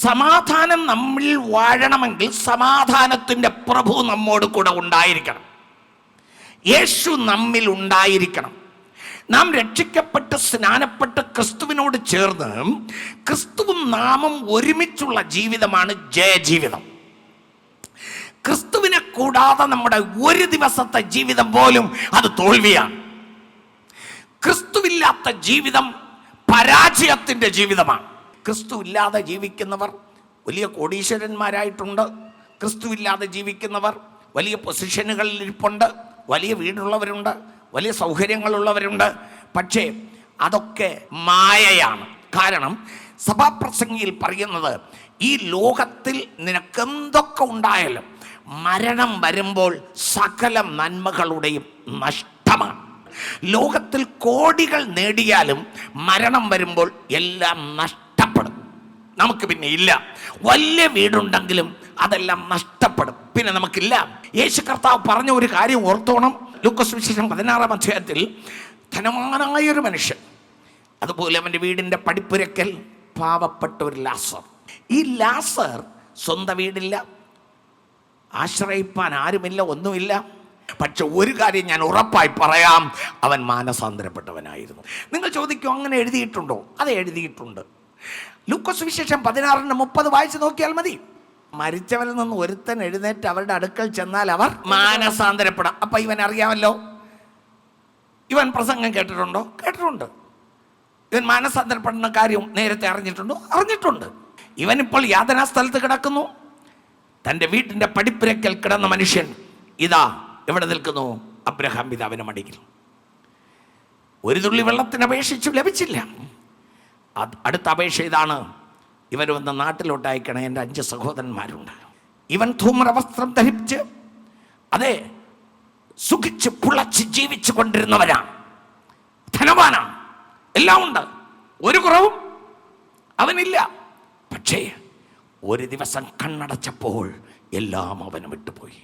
സമാധാനം നമ്മിൽ വാഴണമെങ്കിൽ സമാധാനത്തിന്റെ പ്രഭു നമ്മോട് കൂടെ ഉണ്ടായിരിക്കണം. യേശു നമ്മിൽ ഉണ്ടായിരിക്കണം. നാം രക്ഷിക്കപ്പെട്ട് സ്നാനപ്പെട്ട് ക്രിസ്തുവിനോട് ചേർന്ന് ക്രിസ്തുവും നാമം ഒരുമിച്ചുള്ള ജീവിതമാണ് ജയജീവിതം. ക്രിസ്തുവിനെ കൂടാതെ നമ്മുടെ ഒരു ദിവസത്തെ ജീവിതം പോലും അത് തോൽവിയാണ്. ക്രിസ്തുവില്ലാത്ത ജീവിതം പരാജയത്തിന്റെ ജീവിതമാണ്. ക്രിസ്തു ഇല്ലാതെ ജീവിക്കുന്നവർ വലിയ കോടീശ്വരന്മാരായിട്ടുണ്ട്. ക്രിസ്തു ഇല്ലാതെ ജീവിക്കുന്നവർ വലിയ പൊസിഷനുകളിൽ ഇരിപ്പുണ്ട്. വലിയ വീടുള്ളവരുണ്ട്. വലിയ സൗകര്യങ്ങളുള്ളവരുണ്ട്. പക്ഷേ അതൊക്കെ മായയാണ്. കാരണം സഭാപ്രസംഗിയിൽ പറയുന്നത് ഈ ലോകത്തിൽ നിനക്കെന്തൊക്കെ ഉണ്ടായാലും മരണം വരുമ്പോൾ സകല നന്മകളുടെയും നഷ്ടമാണ്. ലോകത്തിൽ കോടികൾ നേടിയാലും മരണം വരുമ്പോൾ എല്ലാം നഷ്ടപ്പെടും നമുക്ക് പിന്നെ ഇല്ല. വലിയ വീടുണ്ടെങ്കിലും അതെല്ലാം നഷ്ടപ്പെടും. പിന്നെ നമുക്കില്ല. യേശു കർത്താവ് പറഞ്ഞ ഒരു കാര്യം ഓർത്തോണം. ലൂക്കസ് വിശേഷം പതിനാറാം അധ്യായത്തിൽ ധനവാനായൊരു മനുഷ്യൻ അതുപോലെ അവന്റെ വീടിന്റെ പടിപ്പുരക്കൽ പാവപ്പെട്ട ഒരു ലാസർ. ഈ ലാസർ സ്വന്തം വീടില്ല. ആശ്രയിപ്പാൻ ആരുമില്ല ഒന്നുമില്ല. പക്ഷെ ഒരു കാര്യം ഞാൻ ഉറപ്പായി പറയാം. അവൻ മാനസാന്തരപ്പെട്ടവനായിരുന്നു. നിങ്ങൾ ചോദിക്കും അങ്ങനെ എഴുതിയിട്ടുണ്ടോ? അത് എഴുതിയിട്ടുണ്ട്. ലൂക്കോസ് വിശേഷം പതിനാറിന് മുപ്പത് വായിച്ച് നോക്കിയാൽ മതി. മരിച്ചവരിൽ നിന്ന് ഒരുത്തൻ എഴുന്നേറ്റ് അവരുടെ അടുക്കൽ ചെന്നാൽ അവർ മാനസാന്തരപ്പെടാം. അപ്പം ഇവൻ അറിയാമല്ലോ? ഇവൻ പ്രസംഗം കേട്ടിട്ടുണ്ടോ? കേട്ടിട്ടുണ്ട്. ഇവൻ മാനസാന്തരപ്പെടുന്ന കാര്യം നേരത്തെ അറിഞ്ഞിട്ടുണ്ടോ? അറിഞ്ഞിട്ടുണ്ട്. ഇവനിപ്പോൾ യാതനാ സ്ഥലത്ത് കിടക്കുന്നു. തന്റെ വീട്ടിന്റെ പടിപ്പുരക്കൽ കിടന്ന മനുഷ്യൻ ഇതാ എവിടെ നിൽക്കുന്നു? അബ്രഹാം പിതാവിന് മടിക്കുന്നു ഒരു തുള്ളി വെള്ളത്തിന് അപേക്ഷിച്ചു ലഭിച്ചില്ല. അടുത്ത അപേക്ഷ ഇതാണ്. ഇവർ വന്ന് നാട്ടിലോട്ട് അയക്കണേ എന്റെ അഞ്ച് സഹോദരന്മാരുണ്ട്. ഇവൻ ധൂമ്രവസ്ത്രം ധരിച്ച് അതെ സുഖിച്ച് പുളച്ച് ജീവിച്ചു കൊണ്ടിരുന്നവരാണ് ധനവാനാണ് എല്ലാം ഉണ്ട്. ഒരു കുറവും അവനില്ല. പക്ഷേ ഒരു ദിവസം കണ്ണടച്ചപ്പോൾ എല്ലാം അവന് വിട്ടുപോയി.